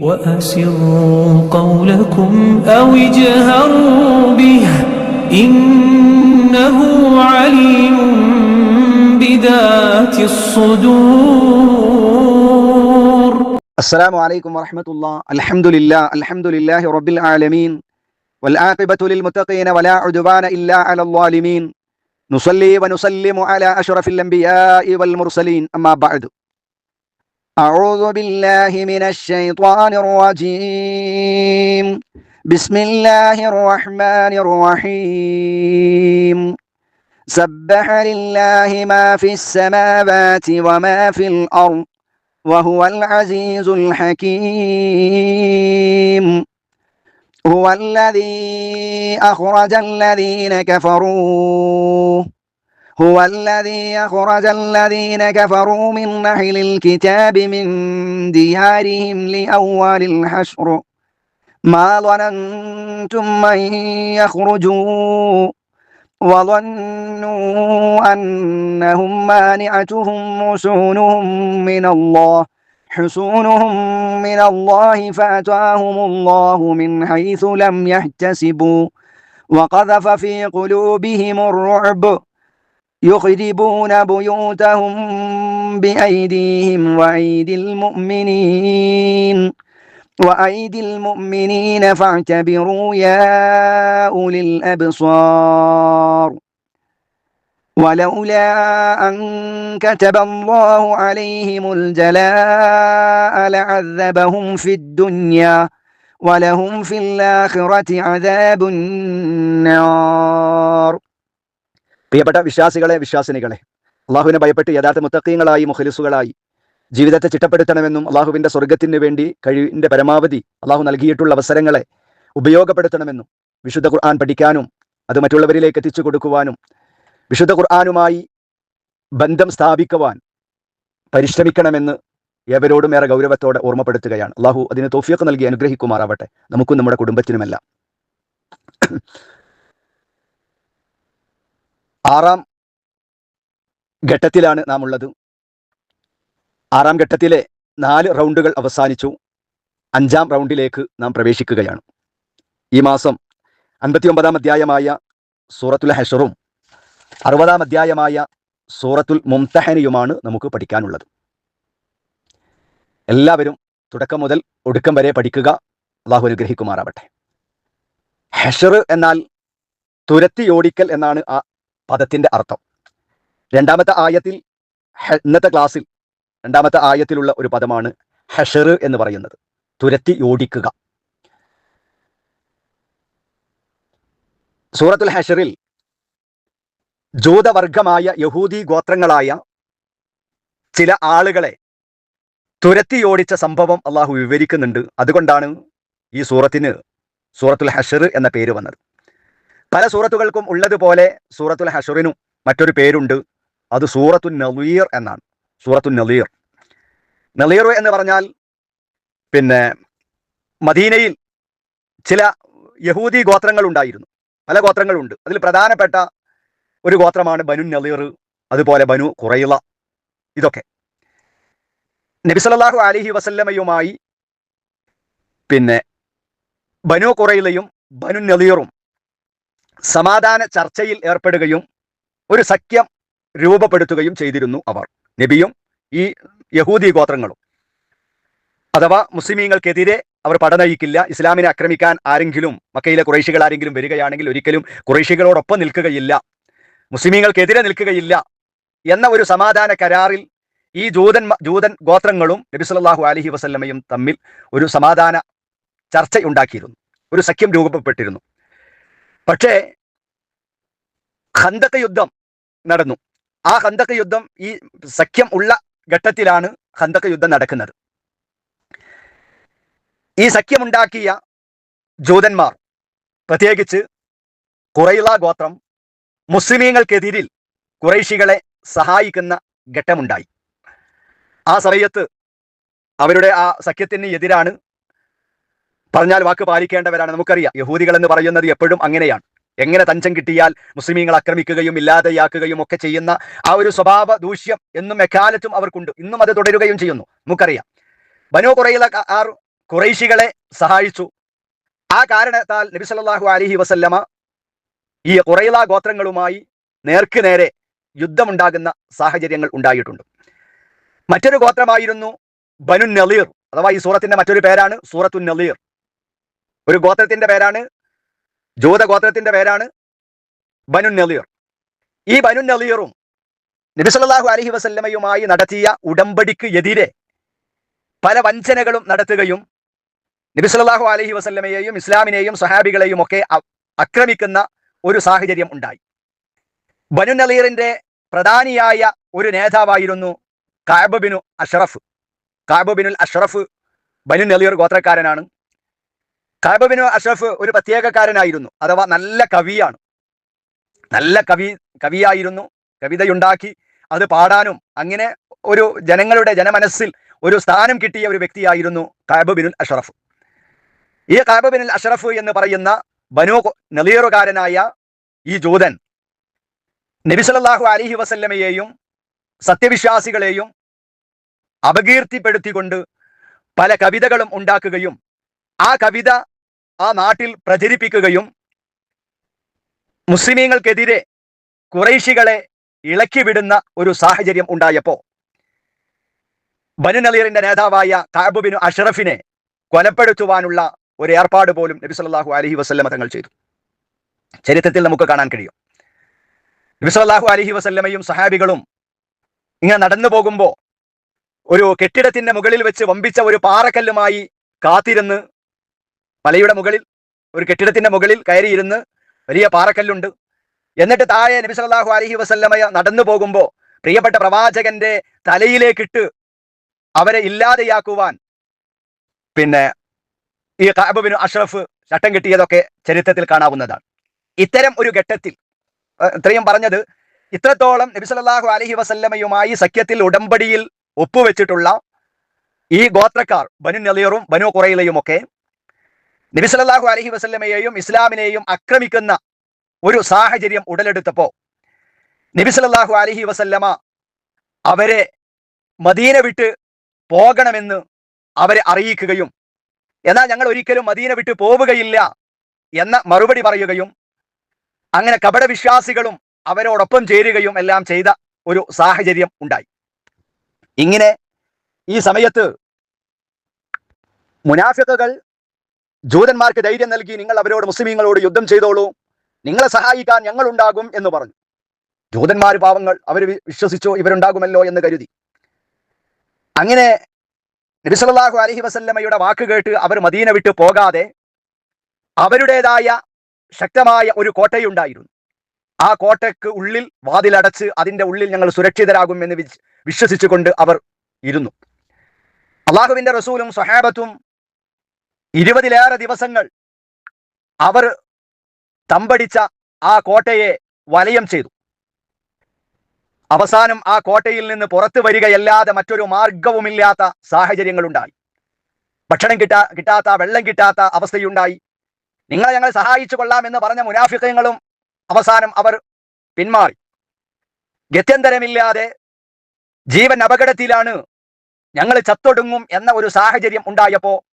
وأسروا قولكم أو اجهروا به إنه عليم بذات الصدور. السلام عليكم ورحمة الله. الحمد لله. الحمد لله رب العالمين. والعاقبة للمتقين ولا عدوان إلا على الظالمين. نصلي ونسلم على أشرف الأنبياء والمرسلين. أما بعد. أعوذ بالله من الشيطان الرجيم. بسم الله الرحمن الرحيم. سبح لله ما في السماوات وما في الأرض وهو العزيز الحكيم. هو الذي أخرج الذين كفروا. هو الذي أخرج الذين كفروا من أهل الكتاب من ديارهم لأول الحشر. ما ظننتم أن يخرجوا وظنوا أنهم مانعتهم حصونهم من الله حصونهم من الله فأتاهم الله من حيث لم يحتسبوا. وقذف في قلوبهم الرعب. يخربون بيوتهم بأيديهم وأيدي المؤمنين وأيدي المؤمنين فاعتبروا يا أولي الأبصار. ولولا أن كتب الله عليهم الجلاء لعذبهم في الدنيا ولهم في الآخرة عذاب النار. പ്രിയപ്പെട്ട വിശ്വാസികളെ വിശ്വാസിനികളെ അള്ളാഹുവിനെ ഭയപ്പെട്ട് യഥാർത്ഥ മുത്തക്കീങ്ങളായി മുഖലിസുകളായി ജീവിതത്തെ ചിട്ടപ്പെടുത്തണമെന്നും അള്ളാഹുവിന്റെ സ്വർഗത്തിന് വേണ്ടി കഴിവിന്റെ പരമാവധി അള്ളാഹു നൽകിയിട്ടുള്ള അവസരങ്ങളെ ഉപയോഗപ്പെടുത്തണമെന്നും വിശുദ്ധ ഖുർആൻ പഠിക്കാനും അത് മറ്റുള്ളവരിലേക്ക് എത്തിച്ചു കൊടുക്കുവാനും വിശുദ്ധ ഖുർആാനുമായി ബന്ധം സ്ഥാപിക്കുവാൻ പരിശ്രമിക്കണമെന്ന് ഏവരോടും ഏറെ ഗൗരവത്തോടെ ഓർമ്മപ്പെടുത്തുകയാണ്. അള്ളാഹു അതിന് തോഫിയൊക്കെ നൽകി അനുഗ്രഹിക്കുമാറാവട്ടെ. നമുക്കും നമ്മുടെ കുടുംബത്തിനുമെല്ലാം. ആറാം ഘട്ടത്തിലാണ് നാം ഉള്ളത് ആറാം ഘട്ടത്തിലെ നാല് റൗണ്ടുകൾ അവസാനിച്ചു. അഞ്ചാം റൗണ്ടിലേക്ക് നാം പ്രവേശിക്കുകയാണ്. ഈ മാസം അൻപത്തി ഒമ്പതാം അധ്യായമായ സൂറത്തുൽ ഹഷറും അറുപതാം അധ്യായമായ സൂറത്തുൽ മുംതഹനിയുമാണ് നമുക്ക് പഠിക്കാനുള്ളത്. എല്ലാവരും തുടക്കം മുതൽ ഒടുക്കം വരെ പഠിക്കുക. അള്ളാഹു അനുഗ്രഹിക്കുമാറാവട്ടെ. ഹഷർ എന്നാൽ തുരത്തിയോടിക്കൽ എന്നാണ് ആ പദത്തിന്റെ അർത്ഥം. രണ്ടാമത്തെ ആയത്തിൽ ഇന്നത്തെ ക്ലാസ്സിൽ രണ്ടാമത്തെ ആയത്തിലുള്ള ഒരു പദമാണ് ഹഷർ എന്ന് പറയുന്നത്. തുരത്തി ഓടിക്കുക. സൂറത്തുൽ ഹഷറിൽ ജൂതവർഗമായ യഹൂദി ഗോത്രങ്ങളായ ചില ആളുകളെ തുരത്തിയോടിച്ച സംഭവം അള്ളാഹു വിവരിക്കുന്നുണ്ട്. അതുകൊണ്ടാണ് ഈ സൂറത്തിന് സൂറത്തുൽ ഹഷർ എന്ന പേര് വന്നത്. പല സൂറത്തുകൾക്കും ഉള്ളതുപോലെ സൂറത്തുൽ ഹഷറിനും മറ്റൊരു പേരുണ്ട്. അത് സൂറത്തു നളീർ എന്നാണ്. സൂറത്തു നളീർ നളീർ എന്ന് പറഞ്ഞാൽ പിന്നെ മദീനയിൽ ചില യഹൂദി ഗോത്രങ്ങൾ ഉണ്ടായിരുന്നു. പല ഗോത്രങ്ങളുണ്ട്. അതിൽ പ്രധാനപ്പെട്ട ഒരു ഗോത്രമാണ് ബനു നളീർ അതുപോലെ ബനു കുറയില ഇതൊക്കെ. നബിസലല്ലാഹു അലിഹി വസല്ലമയുമായി പിന്നെ ബനു കുറയിലയും ബനു നളീറും സമാധാന ചർച്ചയിൽ ഏർപ്പെടുകയും ഒരു സഖ്യം രൂപപ്പെടുത്തുകയും ചെയ്തിരുന്നു അവർ. നബിയും ഈ യഹൂദി ഗോത്രങ്ങളും. അഥവാ മുസ്ലിമീങ്ങൾക്കെതിരെ അവർ പടനയിക്കില്ല. ഇസ്ലാമിനെ ആക്രമിക്കാൻ ആരെങ്കിലും മക്കയിലെ കുറേശികൾ ആരെങ്കിലും വരികയാണെങ്കിൽ ഒരിക്കലും കുറേശികളോടൊപ്പം നിൽക്കുകയില്ല. മുസ്ലിമീങ്ങൾക്കെതിരെ നിൽക്കുകയില്ല എന്ന ഒരു സമാധാന കരാറിൽ ഈ ജൂതൻ ജൂതൻ ഗോത്രങ്ങളും നബി സല്ലാഹു അലഹി വസല്ലമയും തമ്മിൽ ഒരു സമാധാന ചർച്ച ഉണ്ടാക്കിയിരുന്നു. ഒരു സഖ്യം രൂപപ്പെട്ടിരുന്നു. പക്ഷേ ഖന്തക യുദ്ധം നടന്നു. ആ ഖന്തക യുദ്ധം ഈ സഖ്യം ഉള്ള ഘട്ടത്തിലാണ് ഖന്തക യുദ്ധം നടക്കുന്നത്. ഈ സഖ്യമുണ്ടാക്കിയ ജൂതന്മാർ പ്രത്യേകിച്ച് കുറൈള ഗോത്രം മുസ്ലിമീങ്ങൾക്കെതിരിൽ കുറൈശികളെ സഹായിക്കുന്ന ഘട്ടമുണ്ടായി. ആ സമയത്ത് അവരുടെ ആ സഖ്യത്തിന് എതിരാണ് പറഞ്ഞാൽ വാക്ക് പാലിക്കേണ്ടവരാണ്. നമുക്കറിയാം യഹൂദികൾ എന്ന് പറയുന്നത് എപ്പോഴും അങ്ങനെയാണ്. എങ്ങനെ തഞ്ചം കിട്ടിയാൽ മുസ്ലിമീങ്ങൾ ആക്രമിക്കുകയും ഇല്ലാതെയാക്കുകയും ഒക്കെ ചെയ്യുന്ന ആ ഒരു സ്വഭാവ ദൂഷ്യം എന്നും എക്കാലത്തും അവർക്കുണ്ട്. ഇന്നും അത് തുടരുകയും ചെയ്യുന്നു. നമുക്കറിയാം. ബനോ കുറയില ആർ കുറൈശികളെ സഹായിച്ചു. ആ കാരണത്താൽ നബി സല്ലല്ലാഹു അലൈഹി വസല്ലമ ഈ കുറയില ഗോത്രങ്ങളുമായി നേർക്ക് നേരെ യുദ്ധമുണ്ടാകുന്ന സാഹചര്യങ്ങൾ ഉണ്ടായിട്ടുണ്ട്. മറ്റൊരു ഗോത്രമായിരുന്നു ബനു നളീർ. അഥവാ ഈ സൂറത്തിന്റെ മറ്റൊരു പേരാണ് സൂറത്തു നളീർ. ഒരു ഗോത്രത്തിന്റെ പേരാണ് ജൂത ഗോത്രത്തിന്റെ പേരാണ് ബനു നെലിയർ ഈ ബനു നെലിയറും നബി അലഹി വസല്ലമയുമായി നടത്തിയ ഉടമ്പടിക്ക് എതിരെ പല വഞ്ചനകളും നടത്തുകയും നബി അലഹി വസല്ലമയെയും ഇസ്ലാമിനെയും സഹാബികളെയും ഒക്കെ ആക്രമിക്കുന്ന ഒരു സാഹചര്യം ഉണ്ടായി. ബനു നളീറിന്റെ പ്രധാനിയായ ഒരു നേതാവായിരുന്നു കാബുബിനു അഷ്റഫ്. അഷറഫ് ബിനുൽ അഷ്റഫ് ബനു നളീർ ഗോത്രക്കാരനാണ്. കാബ് ബിനു അഷ്റഫ് ഒരു പ്രത്യേകക്കാരനായിരുന്നു. അഥവാ നല്ല കവിയാണ്. നല്ല കവി കവിയായിരുന്നു. കവിതയുണ്ടാക്കി അത് പാടാനും അങ്ങനെ ഒരു ജനങ്ങളുടെ ജനമനസ്സിൽ ഒരു സ്ഥാനം കിട്ടിയ ഒരു വ്യക്തിയായിരുന്നു കാബബിനുൽ അഷ്റഫ്. ഈ കാബബിനുൽ അഷ്റഫ് എന്ന് പറയുന്ന ബനു നളീറുകാരനായ ഈ ജൂതൻ നബി സല്ലല്ലാഹു അലൈഹി വസല്ലമയെയും സത്യവിശ്വാസികളെയും അപകീർത്തിപ്പെടുത്തിക്കൊണ്ട് പല കവിതകളും ഉണ്ടാക്കുകയും ആ കവിത ആ നാട്ടിൽ പ്രചരിപ്പിക്കുകയും മുസ്ലിമീങ്ങൾക്കെതിരെ കുറൈശികളെ ഇളക്കിവിടുന്ന ഒരു സാഹചര്യം ഉണ്ടായപ്പോ ബനു നളീറിന്റെ നേതാവായ കാബുബിനു അഷറഫിനെ കൊലപ്പെടുത്തുവാനുള്ള ഒരു ഏർപ്പാട് പോലും നബി സല്ലല്ലാഹു അലൈഹി വസല്ലമ തങ്ങൾ ചെയ്തു. ചരിത്രത്തിൽ നമുക്ക് കാണാൻ കഴിയും. നബി സല്ലല്ലാഹു അലൈഹി വസല്ലമയും സഹാബികളും ഇങ്ങനെ നടന്നു പോകുമ്പോൾ ഒരു കെട്ടിടത്തിന്റെ മുകളിൽ വെച്ച് വമ്പിച്ച ഒരു പാറക്കല്ലുമായി കാത്തിരുന്ന് മലയുടെ മുകളിൽ ഒരു കെട്ടിടത്തിന്റെ മുകളിൽ കയറിയിരുന്ന് വലിയ പാറക്കല്ലുണ്ട്. എന്നിട്ട് താഴെ നബി സല്ലല്ലാഹു അലൈഹി വസല്ലമയ നടന്നു പോകുമ്പോ പ്രിയപ്പെട്ട പ്രവാചകന്റെ തലയിലേക്കിട്ട് അവരെ ഇല്ലാതെയാക്കുവാൻ പിന്നെ ഈ കാബുബിന് അഷ്റഫ് ചട്ടം കിട്ടിയതൊക്കെ ചരിത്രത്തിൽ കാണാവുന്നതാണ്. ഇത്തരം ഒരു ഘട്ടത്തിൽ ഇത്രയും പറഞ്ഞത് ഇത്രത്തോളം നബി സല്ലല്ലാഹു അലൈഹി വസല്ലമയുമായി സഖ്യത്തിൽ ഉടമ്പടിയിൽ ഒപ്പുവെച്ചിട്ടുള്ള ഈ ഗോത്രക്കാർ ബനു നെലിയറും ബനു കുറയിലയും ഒക്കെ നബി സല്ലല്ലാഹു അലൈഹി വസല്ലമയെയും ഇസ്ലാമിനെയും ആക്രമിക്കുന്ന ഒരു സാഹചര്യം ഉടലെടുത്തപ്പോ നബി സല്ലല്ലാഹു അലൈഹി വസല്ലമ അവരെ മദീന വിട്ട് പോകണമെന്ന് അവരെ അറിയിക്കുകയും എന്നാൽ ഞങ്ങൾ ഒരിക്കലും മദീന വിട്ട് പോവുകയില്ല എന്ന മറുപടി പറയുകയും അങ്ങനെ കപടവിശ്വാസികളും അവരോടൊപ്പം ചേരുകയും എല്ലാം ചെയ്ത ഒരു സാഹചര്യം ഉണ്ടായി. ഇങ്ങനെ ഈ സമയത്ത് മുനാഫിക്കുകൾ ജൂതന്മാർക്ക് ധൈര്യം നൽകി നിങ്ങൾ അവരോട് മുസ്ലിമീങ്ങളോട് യുദ്ധം ചെയ്തോളൂ. നിങ്ങളെ സഹായിക്കാൻ ഞങ്ങൾ ഉണ്ടാകും എന്ന് പറഞ്ഞു. ജൂതന്മാർ പാവങ്ങൾ അവർ വിശ്വസിച്ചു ഇവരുണ്ടാകുമല്ലോ എന്ന് കരുതി. അങ്ങനെ നബി അലഹി വസല്ലമ്മയുടെ വാക്ക് കേട്ട് അവർ മദീന വിട്ട് പോകാതെ അവരുടേതായ ശക്തമായ ഒരു കോട്ടയുണ്ടായിരുന്നു. ആ കോട്ടയ്ക്ക് ഉള്ളിൽ വാതിലടച്ച് അതിന്റെ ഉള്ളിൽ ഞങ്ങൾ സുരക്ഷിതരാകും എന്ന് വിശ്- വിശ്വസിച്ചുകൊണ്ട് അവർ ഇരുന്നു. അള്ളാഹുവിന്റെ റസൂലും സഹാബത്തും ഇരുപതിലേറെ ദിവസങ്ങൾ അവർ തമ്പടിച്ച ആ കോട്ടയെ വലയം ചെയ്തു. അവസാനം ആ കോട്ടയിൽ നിന്ന് പുറത്തു വരികയല്ലാതെ മറ്റൊരു മാർഗവുമില്ലാത്ത സാഹചര്യങ്ങളുണ്ടായി. ഭക്ഷണം കിട്ടാ കിട്ടാത്ത വെള്ളം കിട്ടാത്ത അവസ്ഥയുണ്ടായി. നിങ്ങളെ ഞങ്ങൾ സഹായിച്ചു കൊള്ളാം എന്ന് പറഞ്ഞ മുനാഫിക്കങ്ങളും അവസാനം അവർ പിന്മാറി. ഗത്യന്തരമില്ലാതെ ജീവൻ അപകടത്തിലാണ് ഞങ്ങൾ ചത്തൊടുങ്ങും എന്ന ഒരു സാഹചര്യം ഉണ്ടായപ്പോ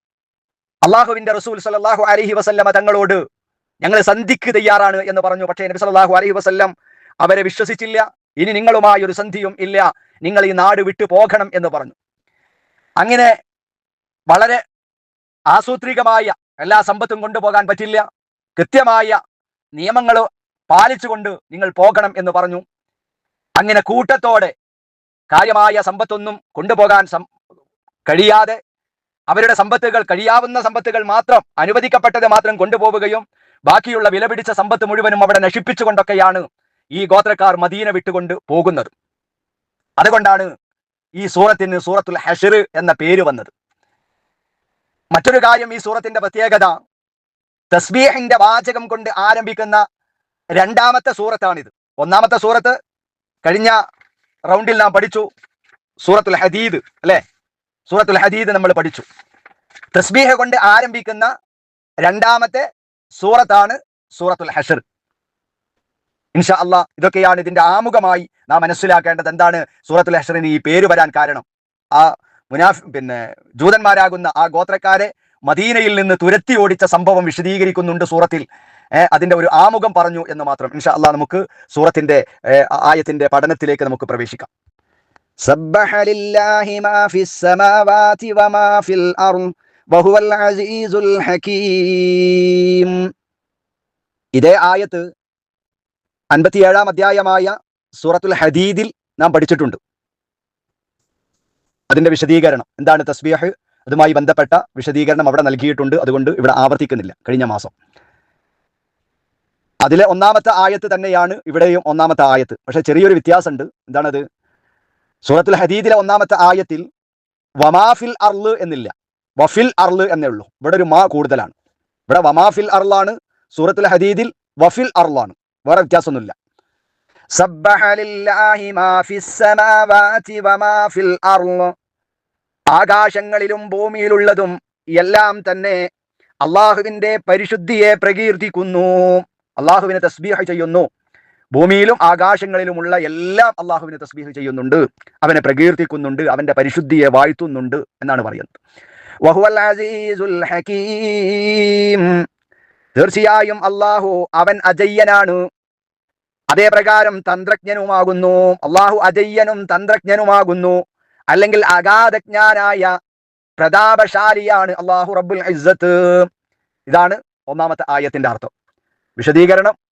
അള്ളാഹുവിന്റെ റസൂൽ സല്ലല്ലാഹു അലഹി വസല്ലമ തങ്ങളോട് ഞങ്ങൾ സന്ധിക്ക് തയ്യാറാണ് എന്ന് പറഞ്ഞു. പക്ഷേ നബി സല്ലല്ലാഹു അലഹി വസ്ല്ലം അവരെ വിശ്വസിച്ചില്ല. ഇനി നിങ്ങളുമായി ഒരു സന്ധിയും ഇല്ല. നിങ്ങൾ ഈ നാട് വിട്ടു പോകണം എന്ന് പറഞ്ഞു. അങ്ങനെ വളരെ ആസൂത്രികമായ എല്ലാ സമ്പത്തും കൊണ്ടുപോകാൻ പറ്റില്ല. കൃത്യമായ നിയമങ്ങൾ പാലിച്ചുകൊണ്ട് നിങ്ങൾ പോകണം എന്ന് പറഞ്ഞു. അങ്ങനെ കൂട്ടത്തോടെ കാര്യമായ സമ്പത്തൊന്നും കൊണ്ടുപോകാൻ കഴിയാതെ അവരുടെ സമ്പത്തുകൾ കഴിയാവുന്ന സമ്പത്തുകൾ മാത്രം അനുവദിക്കപ്പെട്ടത് മാത്രം കൊണ്ടുപോവുകയും ബാക്കിയുള്ള വിലപിടിച്ച സമ്പത്ത് മുഴുവനും അവിടെ നശിപ്പിച്ചുകൊണ്ടൊക്കെയാണ് ഈ ഗോത്രക്കാർ മദീന വിട്ടുകൊണ്ട് പോകുന്നത്. അതുകൊണ്ടാണ് ഈ സൂറത്തിന് സൂറത്തുൽ ഹഷർ എന്ന പേര് വന്നത്. മറ്റൊരു കാര്യം ഈ സൂറത്തിന്റെ പ്രത്യേകത തസ്ബീഹിന്റെ വാചകം കൊണ്ട് ആരംഭിക്കുന്ന രണ്ടാമത്തെ സൂറത്താണിത്. ഒന്നാമത്തെ സൂറത്ത് കഴിഞ്ഞ റൗണ്ടിൽ നാം പഠിച്ചു സൂറത്തുൽ ഹദീദ് അല്ലെ? സൂറത്തുൽ ഹദീദ് നമ്മൾ പഠിച്ചു. തസ്ബീഹ കൊണ്ട് ആരംഭിക്കുന്ന രണ്ടാമത്തെ സൂറത്താണ് സൂറത്തുൽ ഹഷർ. ഇൻഷാ അള്ളാ ഇതൊക്കെയാണ് ഇതിന്റെ ആമുഖമായി നാം മനസ്സിലാക്കേണ്ടത്. എന്താണ് സൂറത്തുൽ ഹഷറിന് ഈ പേര് വരാൻ കാരണം? ആ മുനാഫ് പിന്നെ ജൂതന്മാരാകുന്ന ആ ഗോത്രക്കാരെ മദീനയിൽ നിന്ന് തുരത്തി ഓടിച്ച സംഭവം വിശദീകരിക്കുന്നുണ്ട് സൂറത്തിൽ. അതിന്റെ ഒരു ആമുഖം പറഞ്ഞു എന്ന് മാത്രം. ഇൻഷാ അള്ളാഹ് നമുക്ക് സൂറത്തിന്റെ ആയത്തിന്റെ പഠനത്തിലേക്ക് നമുക്ക് പ്രവേശിക്കാം. سبح لله ما في السماوات وما في الأرض وهو العزيز الحكيم ഇതേ ആയത്ത് അൻപത്തിയേഴാം അധ്യായമായ സൂറത്തുൽ ഹദീദിൽ നാം പഠിച്ചിട്ടുണ്ട് അതിന്റെ വിശദീകരണം എന്താണ് തസ്ബീഹ് അതുമായി ബന്ധപ്പെട്ട വിശദീകരണം അവിടെ നൽകിയിട്ടുണ്ട് അതുകൊണ്ട് ഇവിടെ ആവർത്തിക്കുന്നില്ല കഴിഞ്ഞ മാസം അതിലെ ഒന്നാമത്തെ ആയത്ത് തന്നെയാണ് ഇവിടെയും ഒന്നാമത്തെ ആയത്ത് പക്ഷെ ചെറിയൊരു വ്യത്യാസമുണ്ട് എന്താണത് സൂറത്തുൽ ഹദീദിലെ ഒന്നാമത്തെ ആയത്തിൽ വമാഫിൽ അർൾ എന്നില്ല. വഫിൽ അർൾ എന്നേ ഉള്ളൂ. ഇവിടെ ഒരു മാ കൂടുതലാണ്. ഇവിടെ വമാഫിൽ അർളാണ് സൂറത്തുൽ ഹദീദിൽ വഫിൽ അർളാണ് വേറെ വ്യത്യാസമൊന്നുമില്ല. ആകാശങ്ങളിലും ഭൂമിയിലുള്ളതും എല്ലാം തന്നെ അള്ളാഹുവിന്റെ പരിശുദ്ധിയെ പ്രകീർത്തിക്കുന്നു. അള്ളാഹുവിനെ തസ്ബീഹ ചെയ്യുന്നു. ഭൂമിയിലും ആകാശങ്ങളിലുമുള്ള എല്ലാം അള്ളാഹുവിനെ തസ്ബീഹ് ചെയ്യുന്നുണ്ട്. അവനെ പ്രകീർത്തിക്കുന്നുണ്ട്. അവന്റെ പരിശുദ്ധിയെ വാഴ്ത്തുന്നുണ്ട് എന്നാണ് പറയുന്നത്. അസീസുൽ തീർച്ചയായും അള്ളാഹു അവൻ അജയ്യനാണ്. അതേപ്രകാരം തന്ത്രജ്ഞനുമാകുന്നു. അള്ളാഹു അജയ്യനും തന്ത്രജ്ഞനുമാകുന്നു. അല്ലെങ്കിൽ അഗാധജ്ഞാനായ പ്രതാപശാലിയാണ് അള്ളാഹു റബ്ബുൽ ഇസ്സത്ത്. ഇതാണ് ഒന്നാമത്തെ ആയത്തിന്റെ അർത്ഥം. വിശദീകരണം.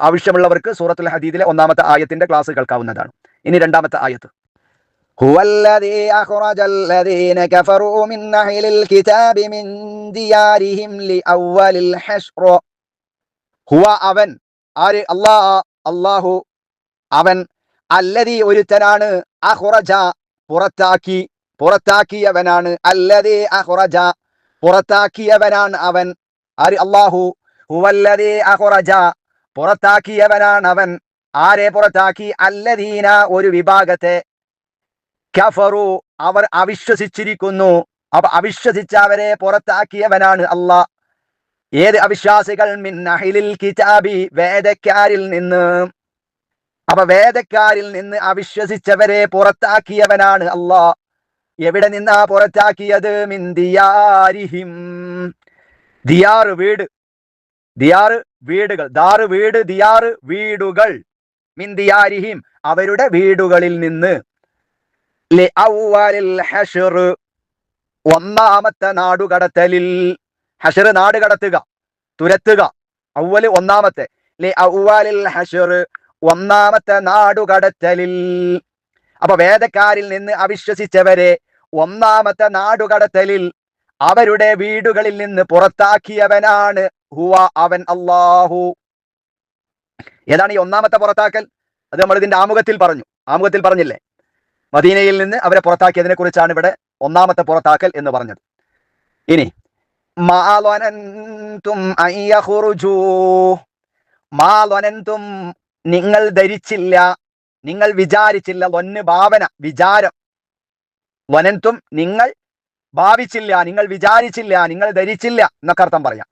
ആവശ്യമുള്ളവർക്ക് സൂറത്തുൽ ഹദീദിലെ ഒന്നാമത്തെ ആയത്തിന്റെ ക്ലാസ് കേൾക്കാവുന്നതാണ് ഇനി രണ്ടാമത്തെ ആയത്ത് هو الذي أخرج الذين كفروا من أهل الكتاب من ديارهم لأول الحشر هو അവൻ ആര് അല്ലാ അല്ലാഹു അവൻ അല്ലതി ഒരുത്തനാണ് അഹുറജ പുറത്താക്കി പുറത്താക്കിയവനാണ് അല്ലതി അഹുറജ പുറത്താക്കിയവനാണ് അവൻ ആര് അല്ലാഹു ഹുവല്ലതി അഹുറജ പുറത്താക്കിയവനാണ് അവൻ. ആരെ പുറത്താക്കി? അല്ലദീന ഒരു വിഭാഗത്തെ. കഫറു അവർ അവിശ്വസിച്ചിരിക്കുന്നു. അപ്പൊ അവിശ്വസിച്ച അവരെ പുറത്താക്കിയവനാണ് അള്ളാഹ് ഏത് അവിശ്വാസികൾ? മിൻ അഹിലിൽ കിതാബി വേദക്കാരിൽ നിന്ന്. അപ്പൊ വേദക്കാരിൽ നിന്ന് അവിശ്വസിച്ചവരെ പുറത്താക്കിയവനാണ് അള്ളാഹ് എവിടെ നിന്നാ പുറത്താക്കിയത്? മിൻ ദിയാരിഹിം. ദിയാറ് വീട്. ദിയാറ് വീടുകൾ. ദാറ് വീട് ദിയാറ് വീടുകൾ. മിന്തിയാരിഹിം അവരുടെ വീടുകളിൽ നിന്ന്. ഒന്നാമത്തെ നാടുകടത്തലിൽ ഹഷർ നാട് കടത്തുക തുരത്തുക. അവൽ ഒന്നാമത്തെ. ഹശ്ർ ഒന്നാമത്തെ നാടുകടത്തലിൽ. അപ്പൊ വേദക്കാരിൽ നിന്ന് അവിശ്വസിച്ചവരെ ഒന്നാമത്തെ നാടുകടത്തലിൽ അവരുടെ വീടുകളിൽ നിന്ന് പുറത്താക്കിയവനാണ്. ഹുവ അവൻ അള്ളാഹു ഏതാണ് ഈ ഒന്നാമത്തെ പുറത്താക്കൽ? അത് നമ്മൾ ഇതിന്റെ ആമുഖത്തിൽ പറഞ്ഞു. ആമുഖത്തിൽ പറഞ്ഞില്ലേ? മദീനയിൽ നിന്ന് അവരെ പുറത്താക്കിയതിനെ കുറിച്ചാണ് ഇവിടെ ഒന്നാമത്തെ പുറത്താക്കൽ എന്ന് പറഞ്ഞത്. ഇനി നിങ്ങൾ ധരിച്ചില്ല നിങ്ങൾ വിചാരിച്ചില്ല ലൊന്ന് ഭാവന വിചാരം. വനന്തും നിങ്ങൾ ഭാവിച്ചില്ല നിങ്ങൾ വിചാരിച്ചില്ല നിങ്ങൾ ധരിച്ചില്ല എന്നൊക്കെ അർത്ഥം പറയാം.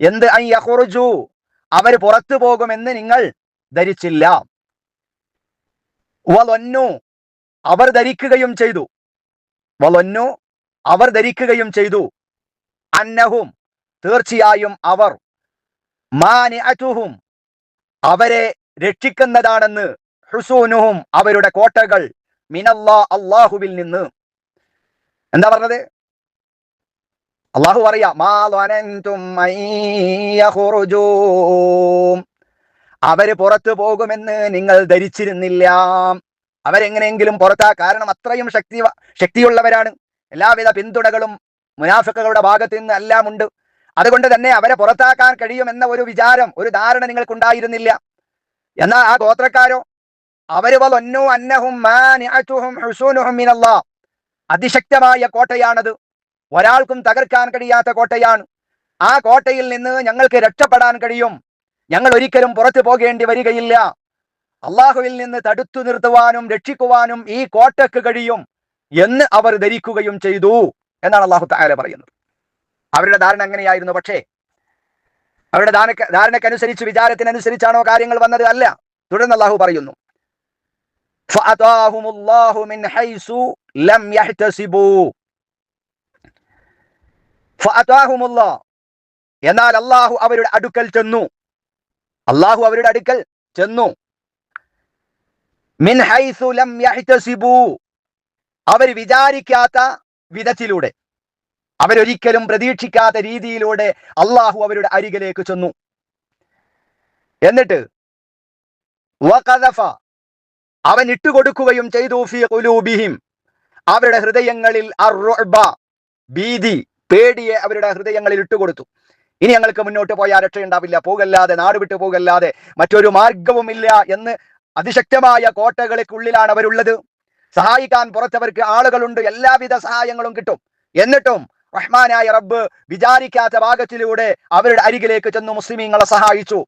എന്ത് അയ്യഹുറുജു അവർ പുറത്തു പോകുമെന്ന് നിങ്ങൾ ധരിച്ചില്ല. വലൊന്നു അവർ ധരിക്കുകയും ചെയ്തു. വലൊന്നു അവർ ധരിക്കുകയും ചെയ്തു. അന്നഹും തീർച്ചയായും അവർ. മാനിഅറ്റുഹും അവരെ രക്ഷിക്കുന്നതാണെന്ന്. ഹുസൂനുഹും അവരുടെ കോട്ടകൾ മിനല്ലാ അള്ളാഹുവിൽ നിന്ന്. എന്താ പറഞ്ഞത്? അള്ളാഹു പറയാം. അവർ പുറത്തു പോകുമെന്ന് നിങ്ങൾ ധരിച്ചിരുന്നില്ല. അവരെങ്ങനെയെങ്കിലും പുറത്താ കാരണം അത്രയും ശക്തി ശക്തിയുള്ളവരാണ്. എല്ലാവിധ പിന്തുണകളും മുനാഫിക്കുകളുടെ ഭാഗത്ത് നിന്ന് എല്ലാം ഉണ്ട്. അതുകൊണ്ട് തന്നെ അവരെ പുറത്താക്കാൻ കഴിയുമെന്ന ഒരു വിചാരം ഒരു ധാരണ നിങ്ങൾക്കുണ്ടായിരുന്നില്ല. എന്നാൽ ആ ഗോത്രക്കാരോ അവർ. അതിശക്തമായ കോട്ടയാണത്. ഒരാൾക്കും തകർക്കാൻ കഴിയാത്ത കോട്ടയാണ്. ആ കോട്ടയിൽ നിന്ന് ഞങ്ങൾക്ക് രക്ഷപ്പെടാൻ കഴിയും. ഞങ്ങൾ ഒരിക്കലും പുറത്തു പോകേണ്ടി വരികയില്ല. അള്ളാഹുവിൽ നിന്ന് തടുത്തു നിർത്തുവാനും രക്ഷിക്കുവാനും ഈ കോട്ടയ്ക്ക് കഴിയും എന്ന് അവർ ധരിക്കുകയും ചെയ്തു എന്നാണ് അള്ളാഹു താല പറയുന്നത്. അവരുടെ ധാരണ അങ്ങനെയായിരുന്നു. പക്ഷേ അവരുടെ ധാരണ ധാരണക്കനുസരിച്ച് വിചാരത്തിനനുസരിച്ചാണോ കാര്യങ്ങൾ വന്നത്? അല്ല. തുടർന്ന് അള്ളാഹു പറയുന്നു. എന്നാൽ അള്ളാഹു അവരുടെ അടുക്കൽ ചെന്നു. അള്ളാഹു അവരുടെ അടുക്കൽ ചെന്നു. മിൻ ലം അവർ വിചാരിക്കാത്ത വിധത്തിലൂടെ അവരൊരിക്കലും പ്രതീക്ഷിക്കാത്ത രീതിയിലൂടെ അള്ളാഹു അവരുടെ അരികിലേക്ക് ചെന്നു. എന്നിട്ട് അവൻ ഇട്ടുകൊടുക്കുകയും ചെയ്തു ഖുലൂബിഹിം. അവരുടെ ഹൃദയങ്ങളിൽ ഭീതി പേടിയെ അവരുടെ ഹൃദയങ്ങളിൽ ഇട്ടുകൊടുത്തു. ഇനി ഞങ്ങൾക്ക് മുന്നോട്ട് പോയാൽ രക്ഷയുണ്ടാവില്ല പോകല്ലാതെ നാട് വിട്ടു പോകല്ലാതെ മറ്റൊരു മാർഗവുമില്ല എന്ന് അതിശക്തമായ കോട്ടകൾക്കുള്ളിലാണ് അവരുള്ളത്. സഹായിക്കാൻ പുറത്തവർക്ക് ആളുകളുണ്ട്. എല്ലാവിധ സഹായങ്ങളും കിട്ടും. എന്നിട്ടും റഹ്മാനായ റബ്ബ് വിചാരിക്കാത്ത ഭാഗത്തിലൂടെ അവരുടെ അരികിലേക്ക് ചെന്നു മുസ്ലിമീങ്ങളെ സഹായിച്ചു.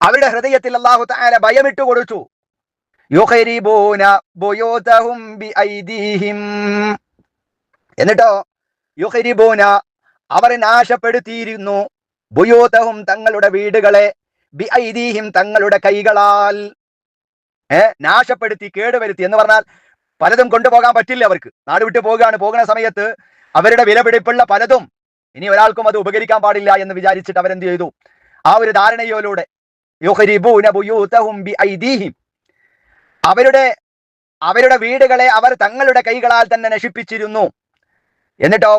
അവരുടെ ഹൃദയത്തിൽ അള്ളാഹു താല ഭയമിട്ട് കൊടുത്തു. എന്നിട്ടോ യുഖരിബൂന അവർ നാശപ്പെടുത്തിയിരുന്നു. ബുയൂതഹും തങ്ങളുടെ വീടുകളെ ബിഐദീഹിം തങ്ങളുടെ കൈകളാൽ ഏ നാശപ്പെടുത്തി കേടുവരുത്തി എന്ന് പറഞ്ഞാൽ പലതും കൊണ്ടുപോകാൻ പറ്റില്ല അവർക്ക്. നാട് വിട്ടു പോകുകയാണ് പോകുന്ന സമയത്ത് അവരുടെ വിലപിടിപ്പുള്ള പലതും ഇനി ഒരാൾക്കും അത് ഉപകരിക്കാൻ പാടില്ല എന്ന് വിചാരിച്ചിട്ട് അവരെന്ത് ചെയ്തു? ആ ഒരു ധാരണയോലൂടെ അവരുടെ അവരുടെ വീടുകളെ അവർ തങ്ങളുടെ കൈകളാൽ തന്നെ നശിപ്പിച്ചിരുന്നു. എന്നിട്ടോ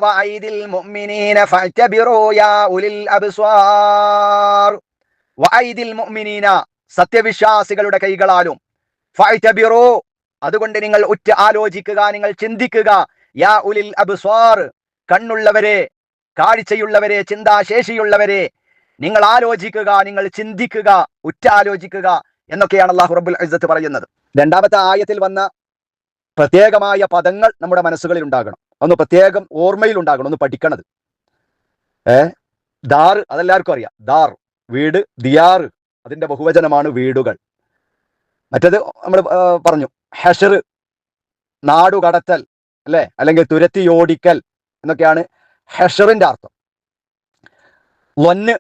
മുഅ്മിനീന ഫഅ്തബിറൂ യാ ഉലിൽ അബ്സ്വാർ. വഅയ്ദിൽ മുഅ്മിനീന സത്യവിശ്വാസികളുടെ കൈകളാലും ഫഅ്തബിറൂ അതുകൊണ്ട് നിങ്ങൾ ഉറ്റ ആലോചിക്കുക നിങ്ങൾ ചിന്തിക്കുക. യാ ഉലിൽ അബ്സ്വാർ കണ്ണുള്ളവരെ കാഴ്ചയുള്ളവരെ ചിന്താശേഷിയുള്ളവരെ നിങ്ങൾ ആലോചിക്കുക നിങ്ങൾ ചിന്തിക്കുക ഉറ്റ ആലോചിക്കുക എന്നൊക്കെയാണ് അള്ളാഹു റബ്ബുൽ ഇസ്സത്ത് പറയുന്നത്. രണ്ടാമത്തെ ആയത്തിൽ വന്ന പ്രത്യേകമായ പദങ്ങൾ നമ്മുടെ മനസ്സുകളിൽ ഉണ്ടാകണം. ഒന്ന് പ്രത്യേകം ഓർമ്മയിൽ ഉണ്ടാകണം ഒന്ന് പഠിക്കണത്. ഏ? ദാർ അതെല്ലാവർക്കും അറിയാം. ദാർ വീട് ദിയാർ അതിന്റെ ബഹുവചനമാണ് വീടുകൾ. മറ്റത് നമ്മൾ പറഞ്ഞു. ഹഷർ നാടുകടത്തൽ അല്ലെ? അല്ലെങ്കിൽ തുരത്തിയോടിക്കൽ എന്നൊക്കെയാണ് ഹഷറിന്റെ അർത്ഥം. വന്ന്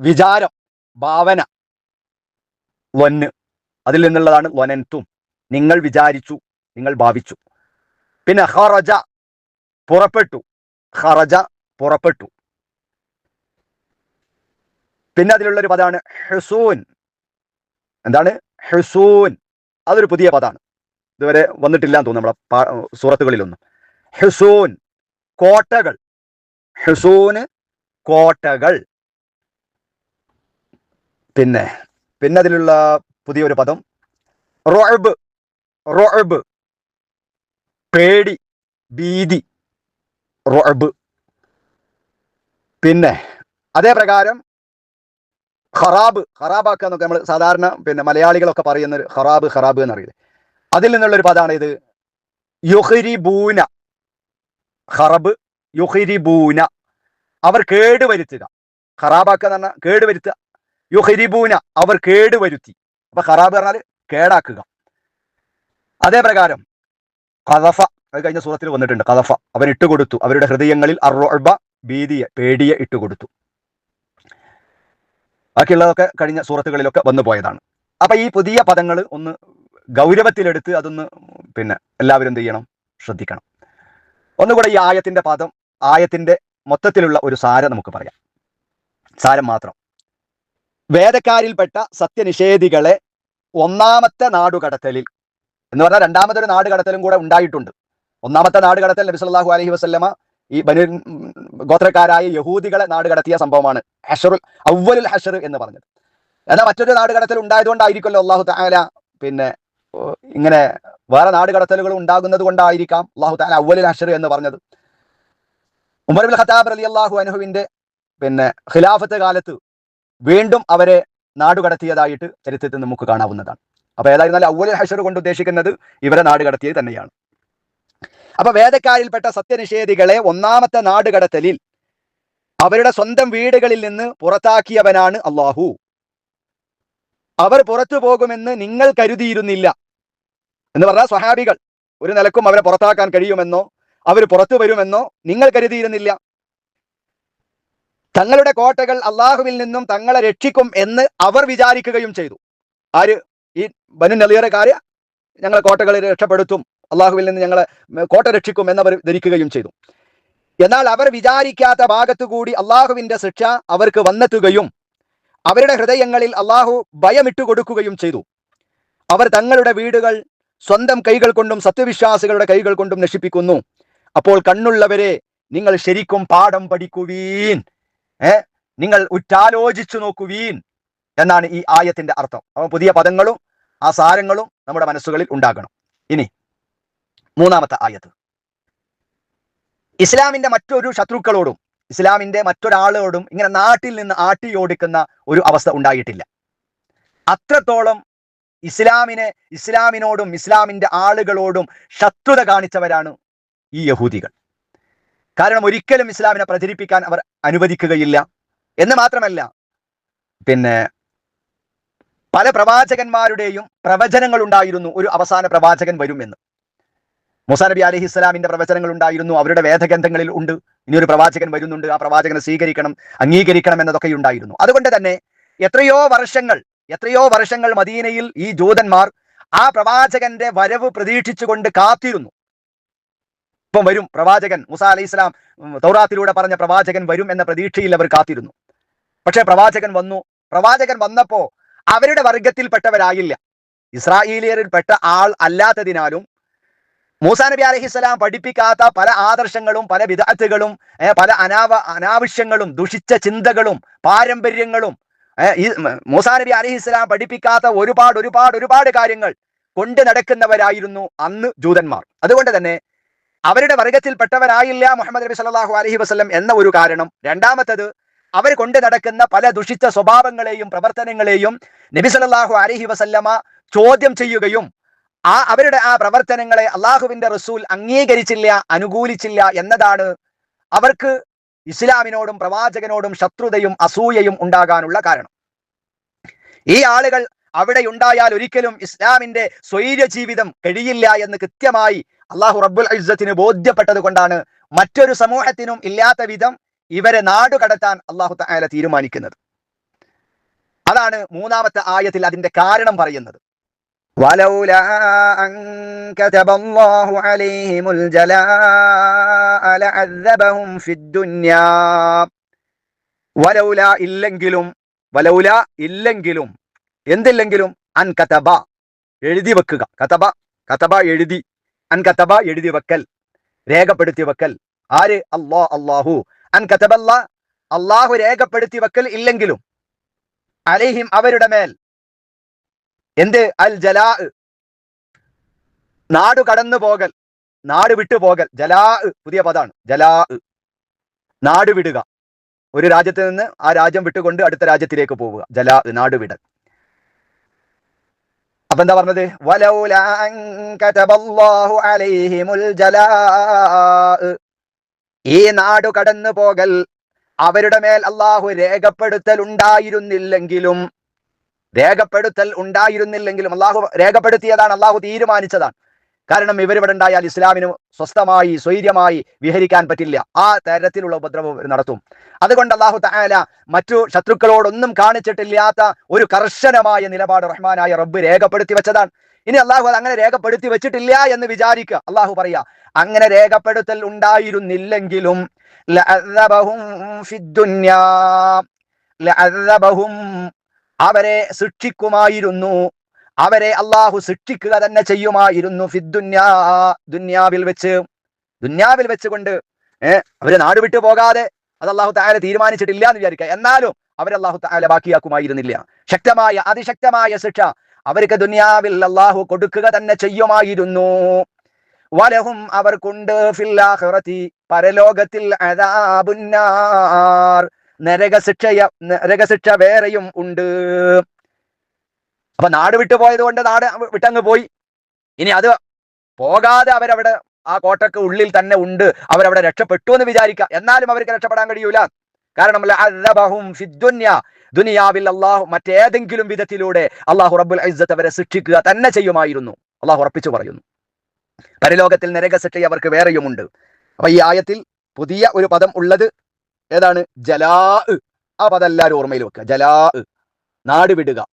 വിചാരം ഭാവന. വന്ന് അതിൽ നിന്നുള്ളതാണ് ലൊനൻതും നിങ്ങൾ വിചാരിച്ചു നിങ്ങൾ ഭാവിച്ചു. പിന്നെ ഹറജ പുറപ്പെട്ടു. ഹറജ പുറപ്പെട്ടു. പിന്നെ അതിലുള്ളൊരു പദമാണ് ഹെസൂൻ. എന്താണ്? ഹെസൂൻ. അതൊരു പുതിയ പദമാണ് ഇതുവരെ വന്നിട്ടില്ല എന്ന് തോന്നുന്നു നമ്മുടെ സൂറത്തുകളിലൊന്നും. ഹെസൂൻ. കോട്ടകൾ. ഹെസൂന് കോട്ടകൾ. പിന്നെ പിന്നെ അതിലുള്ള പുതിയൊരു പദം റോബ് റോബ് പേടി ഭീതി. റൊഅബ് പിന്നെ അതേപ്രകാരം ഖറാബ് ഖറാബാക്കുക എന്നൊക്കെ നമ്മൾ സാധാരണ പിന്നെ മലയാളികളൊക്കെ പറയുന്ന ഒരു ഖറാബ് ഖറാബ് എന്നറിയില്ലേ? അതിൽ നിന്നുള്ള ഒരു പദമാണ് ഇത്. യുഹരിബൂന. ഖറബ് യുഹരിബൂന. അവർ കേടുവരുത്തുക. ഖറാബാക്കുക എന്ന് പറഞ്ഞാൽ കേടുവരുത്തുക. യുഹരിബൂന അവർ കേടുവരുത്തി. അപ്പൊ ഖറാബ് പറഞ്ഞാൽ കേടാക്കുക. അതേപ്രകാരം ഖദഫ അത് കഴിഞ്ഞ സൂറത്തിൽ വന്നിട്ടുണ്ട്. കഥഫ അവൻ ഇട്ടുകൊടുത്തു. അവരുടെ ഹൃദയങ്ങളിൽ അറുബ ഭീതിയെ പേടിയെ ഇട്ടുകൊടുത്തു. ബാക്കിയുള്ളതൊക്കെ കഴിഞ്ഞ സൂറത്തുകളിലൊക്കെ വന്നു പോയതാണ്. അപ്പൊ ഈ പുതിയ പദങ്ങൾ ഒന്ന് ഗൗരവത്തിലെടുത്ത് അതൊന്ന് പിന്നെ എല്ലാവരും എന്ത് ചെയ്യണം? ശ്രദ്ധിക്കണം. ഒന്നുകൂടെ ഈ ആയത്തിന്റെ പദം ആയത്തിന്റെ മൊത്തത്തിലുള്ള ഒരു സാരം നമുക്ക് പറയാം. സാരം മാത്രം. വേദക്കാരിൽപ്പെട്ട സത്യനിഷേധികളെ ഒന്നാമത്തെ നാടുകടത്തലിൽ എന്ന് പറഞ്ഞാൽ രണ്ടാമതൊരു നാടുകടത്തലും കൂടെ ഉണ്ടായിട്ടുണ്ട്. ഒന്നാമത്തെ നാടുകടത്തൽ നബി സല്ലല്ലാഹു അലൈഹി വസല്ലമ ഈ ബനു ഗോത്രക്കാരായ യഹൂദികളെ നാടുകടത്തിയ സംഭവമാണ്. ഹഷറുൽ അവലുൽ ഹഷർ എന്ന് പറഞ്ഞത്. എന്നാൽ മറ്റൊരു നാടുകടത്തൽ ഉണ്ടായതുകൊണ്ടായിരിക്കുമല്ലോ അള്ളാഹു താല പിന്നെ ഇങ്ങനെ വേറെ നാടുകടത്തലുകൾ ഉണ്ടാകുന്നത് കൊണ്ടായിരിക്കാം അള്ളാഹു താല അവലുൽ ഹഷർ എന്ന് പറഞ്ഞത്. ഉമർ ബിൻ ഖത്താബ് അലി അള്ളാഹു അനുഹുവിന്റെ പിന്നെ ഖിലാഫത്ത് കാലത്ത് വീണ്ടും അവരെ നാടുകടത്തിയതായിട്ട് ചരിത്രത്തിൽ നമുക്ക് കാണാവുന്നതാണ്. അപ്പൊ ഏതായിരുന്നാലും അവലുൽ ഹഷർ കൊണ്ട് ഉദ്ദേശിക്കുന്നത് ഇവരെ നാടുകടത്തിയത് തന്നെയാണ്. അപ്പൊ വേദക്കാരിൽപ്പെട്ട സത്യനിഷേധികളെ ഒന്നാമത്തെ നാടുകടത്തലിൽ അവരുടെ സ്വന്തം വീടുകളിൽ നിന്ന് പുറത്താക്കിയവനാണ് അള്ളാഹു അവർ പുറത്തു പോകുമെന്ന് നിങ്ങൾ കരുതിയിരുന്നില്ല എന്ന് പറഞ്ഞാൽ സ്വഹാബികൾ ഒരു നിലക്കും അവരെ പുറത്താക്കാൻ കഴിയുമെന്നോ അവർ പുറത്തു വരുമെന്നോ നിങ്ങൾ കരുതിയിരുന്നില്ല. തങ്ങളുടെ കോട്ടകൾ അള്ളാഹുവിൽ നിന്നും തങ്ങളെ രക്ഷിക്കും എന്ന് അവർ വിചാരിക്കുകയും ചെയ്തു. ആര്? ഈ ബനു നെളിയറക്കാര് ഞങ്ങളെ കോട്ടകളെ രക്ഷപ്പെടുത്തും. അള്ളാഹുവിൽ നിന്ന് ഞങ്ങൾ കോട്ട രക്ഷിക്കും എന്നവർ ധരിക്കുകയും ചെയ്തു. എന്നാൽ അവർ വിചാരിക്കാത്ത ഭാഗത്തുകൂടി അള്ളാഹുവിന്റെ ശിക്ഷ അവർക്ക് വന്നെത്തുകയും അവരുടെ ഹൃദയങ്ങളിൽ അള്ളാഹു ഭയമിട്ടു കൊടുക്കുകയും ചെയ്തു. അവർ തങ്ങളുടെ വീടുകൾ സ്വന്തം കൈകൾ കൊണ്ടും സത്യവിശ്വാസികളുടെ കൈകൾ കൊണ്ടും നശിപ്പിക്കുന്നു. അപ്പോൾ കണ്ണുള്ളവരെ നിങ്ങൾ ശരിക്കും പാഠം പഠിക്കുവീൻ. ഏ? നിങ്ങൾ ഉറ്റാലോചിച്ചു നോക്കുവീൻ എന്നാണ് ഈ ആയത്തിന്റെ അർത്ഥം. അപ്പോൾ പുതിയ പദങ്ങളും ആ സാരങ്ങളും നമ്മുടെ മനസ്സുകളിൽ ഉണ്ടാകണം. ഇനി മൂന്നാമത്തെ ആയത്ത്. ഇസ്ലാമിന്റെ മറ്റൊരു ശത്രുക്കളോടും ഇസ്ലാമിന്റെ മറ്റൊരാളോടും ഇങ്ങനെ നാട്ടിൽ നിന്ന് ആട്ടിയോടിക്കുന്ന ഒരു അവസ്ഥ ഉണ്ടായിട്ടില്ല. അത്രത്തോളം ഇസ്ലാമിനെ ഇസ്ലാമിനോടും ഇസ്ലാമിന്റെ ആളുകളോടും ശത്രുത കാണിച്ചവരാണ് ഈ യഹൂദികൾ. കാരണം ഒരിക്കലും ഇസ്ലാമിനെ പ്രചരിപ്പിക്കാൻ അവർ അനുവദിക്കുകയില്ല. എന്ന് മാത്രമല്ല പിന്നെ പല പ്രവാചകന്മാരുടെയും പ്രവചനങ്ങൾ ഉണ്ടായിരുന്നു ഒരു അവസാന പ്രവാചകൻ വരുമെന്ന്. മുസാ നബി അലഹി ഇസ്ലാമിന്റെ പ്രവചനങ്ങൾ ഉണ്ടായിരുന്നു. അവരുടെ വേദഗ്രന്ഥങ്ങളിൽ ഉണ്ട്. ഇനിയൊരു പ്രവാചകൻ വരുന്നുണ്ട്. ആ പ്രവാചകനെ സ്വീകരിക്കണം അംഗീകരിക്കണം എന്നതൊക്കെ ഉണ്ടായിരുന്നു. അതുകൊണ്ട് തന്നെ എത്രയോ വർഷങ്ങൾ എത്രയോ വർഷങ്ങൾ മദീനയിൽ ഈ ജൂതന്മാർ ആ പ്രവാചകന്റെ വരവ് പ്രതീക്ഷിച്ചുകൊണ്ട് കാത്തിരുന്നു. ഇപ്പം വരും പ്രവാചകൻ മുസാ അലൈഹി ഇസ്ലാം തൗറാത്തിലൂടെ പറഞ്ഞ പ്രവാചകൻ വരും എന്ന പ്രതീക്ഷയിൽ അവർ കാത്തിരുന്നു. പക്ഷേ പ്രവാചകൻ വന്നു. പ്രവാചകൻ വന്നപ്പോ അവരുടെ വർഗത്തിൽപ്പെട്ടവരായില്ല. ഇസ്രായേലിയരിൽപ്പെട്ട ആൾ അല്ലാത്തതിനാലും മൂസാ നബി അലഹിസ്സലാം പഠിപ്പിക്കാത്ത പല ആദർശങ്ങളും പല വിദഗ്ധകളും പല അനാവ അനാവശ്യങ്ങളും ദുഷിച്ച ചിന്തകളും പാരമ്പര്യങ്ങളും ഈ മൂസാ നബി അലഹിസ്സലാം പഠിപ്പിക്കാത്ത ഒരുപാട് ഒരുപാട് ഒരുപാട് കാര്യങ്ങൾ കൊണ്ട് നടക്കുന്നവരായിരുന്നു അന്ന് ജൂതന്മാർ. അതുകൊണ്ട് തന്നെ അവരുടെ വർഗത്തിൽപ്പെട്ടവരായില്ല മുഹമ്മദ് നബി സല്ലല്ലാഹു അലഹി വസ്ലം എന്ന ഒരു കാരണം. രണ്ടാമത്തത് അവർ കൊണ്ട് നടക്കുന്ന പല ദുഷിച്ച സ്വഭാവങ്ങളെയും പ്രവർത്തനങ്ങളെയും നബി സല്ലാഹു അലഹി വസല്ലമ ചോദ്യം ചെയ്യുകയും ആ അവരുടെ ആ പ്രവർത്തനങ്ങളെ അള്ളാഹുവിന്റെ റസൂൽ അംഗീകരിച്ചില്ല അനുകൂലിച്ചില്ല എന്നതാണ് അവർക്ക് ഇസ്ലാമിനോടും പ്രവാചകനോടും ശത്രുതയും അസൂയയും ഉണ്ടാകാനുള്ള കാരണം. ഈ ആളുകൾ അവിടെ ഉണ്ടായാൽ ഒരിക്കലും ഇസ്ലാമിന്റെ സ്വൈര്യ ജീവിതം കഴിയില്ല എന്ന് കൃത്യമായി അള്ളാഹു റബ്ബുൽ ഇസ്സത്തിന് ബോധ്യപ്പെട്ടത് കൊണ്ടാണ് മറ്റൊരു സമൂഹത്തിനും ഇല്ലാത്ത വിധം ഇവരെ നാടു കടത്താൻ അള്ളാഹു തീരുമാനിക്കുന്നത്. അതാണ് മൂന്നാമത്തെ ആയത്തിൽ അതിന്റെ കാരണം പറയുന്നത്. ولولا أن كتب الله عليهم الجلاء لعذبهم في الدنيا ولولا ഇല്ലെങ്കിലും വലൗല ഇല്ലെങ്കിലും എന്തില്ലെങ്കിലും അൻ കതബ എഴുതി വെക്കുക കതബ കതബ എഴുതി അൻ കതബ എഴുതി വെക്കൽ രേഖപ്പെടുത്തി വെക്കൽ ആര് അല്ലാ അല്ലാഹു അൻ കതബല്ല അള്ളാഹു രേഖപ്പെടുത്തി വെക്കൽ ഇല്ലെങ്കിലും അലൈഹിം അവരുടെ മേൽ എന്ത്? അൽ ജലാ നാട് കടന്നു പോകൽ നാട് വിട്ടു പോകൽ. ജലാ പുതിയ പദാണ്. ജലാ നാട് വിടുക. ഒരു രാജ്യത്ത് നിന്ന് ആ രാജ്യം വിട്ടുകൊണ്ട് അടുത്ത രാജ്യത്തിലേക്ക് പോവുക. ജലാ നാട് വിടൽ. അപ്പൊ എന്താ പറഞ്ഞത്? ഈ നാടു കടന്നു പോകൽ അവരുടെ മേൽ അള്ളാഹു രേഖപ്പെടുത്തൽ ഉണ്ടായിരുന്നില്ലെങ്കിലും രേഖപ്പെടുത്തൽ ഉണ്ടായിരുന്നില്ലെങ്കിലും അള്ളാഹു രേഖപ്പെടുത്തിയതാണ് അള്ളാഹു തീരുമാനിച്ചതാണ്. കാരണം ഇവരിവിടെ ഉണ്ടായാൽ ഇസ്ലാമിന് സ്വസ്ഥമായി സ്വൈര്യമായി വിഹരിക്കാൻ പറ്റില്ല. ആ തരത്തിലുള്ള ഉപദ്രവം നടത്തും. അതുകൊണ്ട് അള്ളാഹു തആല മറ്റു ശത്രുക്കളോടൊന്നും കാണിച്ചിട്ടില്ലാത്ത ഒരു കർശനമായ നിലപാട് റഹ്മാനായ റബ്ബ് രേഖപ്പെടുത്തി വെച്ചതാണ്. ഇനി അള്ളാഹു അത് അങ്ങനെ രേഖപ്പെടുത്തി വെച്ചിട്ടില്ല എന്ന് വിചാരിക്കുക. അള്ളാഹു പറയാ അങ്ങനെ രേഖപ്പെടുത്തൽ ഉണ്ടായിരുന്നില്ലെങ്കിലും അവരെ ശിക്ഷിക്കുമായിരുന്നു അവരെ അള്ളാഹു ശിക്ഷിക്കുക തന്നെ ചെയ്യുമായിരുന്നു ഫിദ്ദുന്യാ ദുന്യാവിൽ വെച്ച്. ദുന്യാവിൽ വെച്ചുകൊണ്ട് ഏഹ് അവരെ നാട് വിട്ടു പോകാതെ അത് അള്ളാഹു താല തീരുമാനിച്ചിട്ടില്ല എന്ന് വിചാരിക്കുക. എന്നാലും അവരെ അള്ളാഹു താല ബാക്കിയാക്കുമായിരുന്നില്ല. ശക്തമായ അതിശക്തമായ ശിക്ഷ അവർക്ക് ദുനിയാവിൽ അള്ളാഹു കൊടുക്കുക തന്നെ ചെയ്യുമായിരുന്നു. വലഹും അവർക്കുണ്ട് പരലോകത്തിൽ അതാബുന്നാർ നരകശിക്ഷ നരകശിക്ഷ വേറെയും ഉണ്ട്. അപ്പൊ നാട് വിട്ടുപോയത് കൊണ്ട് നാട് വിട്ടങ്ങ് പോയി. ഇനി അത് പോകാതെ അവരവിടെ ആ കോട്ടക്ക് ഉള്ളിൽ തന്നെ ഉണ്ട്. അവരവിടെ രക്ഷപ്പെട്ടു എന്ന് വിചാരിക്കുക എന്നാലും അവർക്ക് രക്ഷപ്പെടാൻ കഴിയൂല. കാരണം ദുനിയാവിൽ അള്ളാഹു മറ്റേതെങ്കിലും വിധത്തിലൂടെ അള്ളാഹു റബ്ബുൽ ഐസത്ത് അവരെ ശിക്ഷിക്കുക തന്നെ ചെയ്യുമായിരുന്നു. അള്ളാഹു ഉറപ്പിച്ചു പറയുന്നു. പരലോകത്തിൽ നരകശിക്ഷ അവർക്ക് വേറെയുമുണ്ട്. അപ്പൊ ഈ ആയത്തിൽ പുതിയ ഒരു പദം ഉള്ളത് ഏതാണ്? ജലാ അപ്പൊ എല്ലാവരും ഓർമ്മയിൽ വെക്കുക. ജലാ നാട് വിടുക.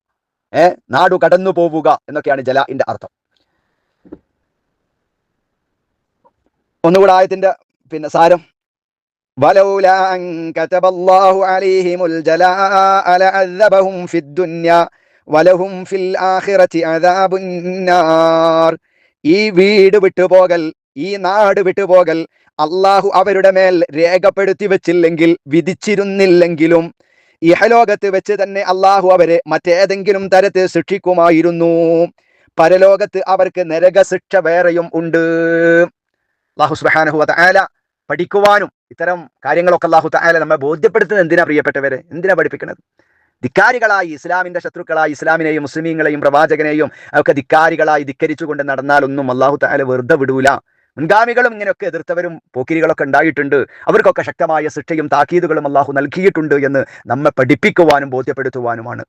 ഏ? നാടു കടന്നു പോവുക എന്നൊക്കെയാണ് ജലാഇന്റെ അർത്ഥം. ഒന്നുകൂടെ ആയത്തിന്റെ പിന്നെ സാരം. ഈ വീട് വിട്ടുപോകൽ ഈ നാട് വിട്ടുപോകൽ അള്ളാഹു അവരുടെ മേൽ രേഖപ്പെടുത്തി വെച്ചില്ലെങ്കിൽ വിധിച്ചിരുന്നില്ലെങ്കിലും ഇഹലോകത്ത് വെച്ച് തന്നെ അള്ളാഹു അവരെ മറ്റേതെങ്കിലും തരത്തിൽ ശിക്ഷിക്കുമായിരുന്നു. പരലോകത്ത് അവർക്ക് നരക ശിക്ഷ വേറെയും ഉണ്ട്. അള്ളാഹു സുബ്ഹാനഹു വതആല പഠിക്കുവാനും ഇത്തരം കാര്യങ്ങളൊക്കെ അള്ളാഹു തആല നമ്മെ ബോധ്യപ്പെടുത്തുന്നത് എന്തിനാ പ്രിയപ്പെട്ടവരെ? എന്തിനാ പഠിപ്പിക്കുന്നത് ധിക്കാരികളായി ഇസ്ലാമിന്റെ ശത്രുക്കളായി ഇസ്ലാമിനെയും മുസ്ലിമീങ്ങളെയും പ്രവാചകനെയും ഒക്കെ ധിക്കാരികളായി ധിക്കരിച്ചുകൊണ്ട് നടന്നാലൊന്നും അള്ളാഹു തആല വെറുതെ വിടൂല. മുൻഗാമികളും ഇങ്ങനെയൊക്കെ എതിർത്തവരും പോക്കിരികളൊക്കെ ഉണ്ടായിട്ടുണ്ട്. അവർക്കൊക്കെ ശക്തമായ ശിക്ഷയും താക്കീതുകളും അള്ളാഹു നൽകിയിട്ടുണ്ട് എന്ന് നമ്മെ പഠിപ്പിക്കുവാനും ബോധ്യപ്പെടുത്തുവാനുമാണ്.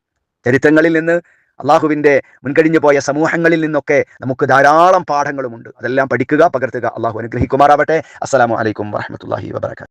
ചരിത്രങ്ങളിൽ നിന്ന് അള്ളാഹുവിന്റെ മുൻകഴിഞ്ഞു പോയ സമൂഹങ്ങളിൽ നിന്നൊക്കെ നമുക്ക് ധാരാളം പാഠങ്ങളുമുണ്ട്. അതെല്ലാം പഠിക്കുക പകർത്തുക. അള്ളാഹു അനുഗ്രഹിക്കുമാറാവട്ടെ. അസ്സാം അലൈക്കും വാഹമത്തല്ലാഹി വബർക്കാത്തു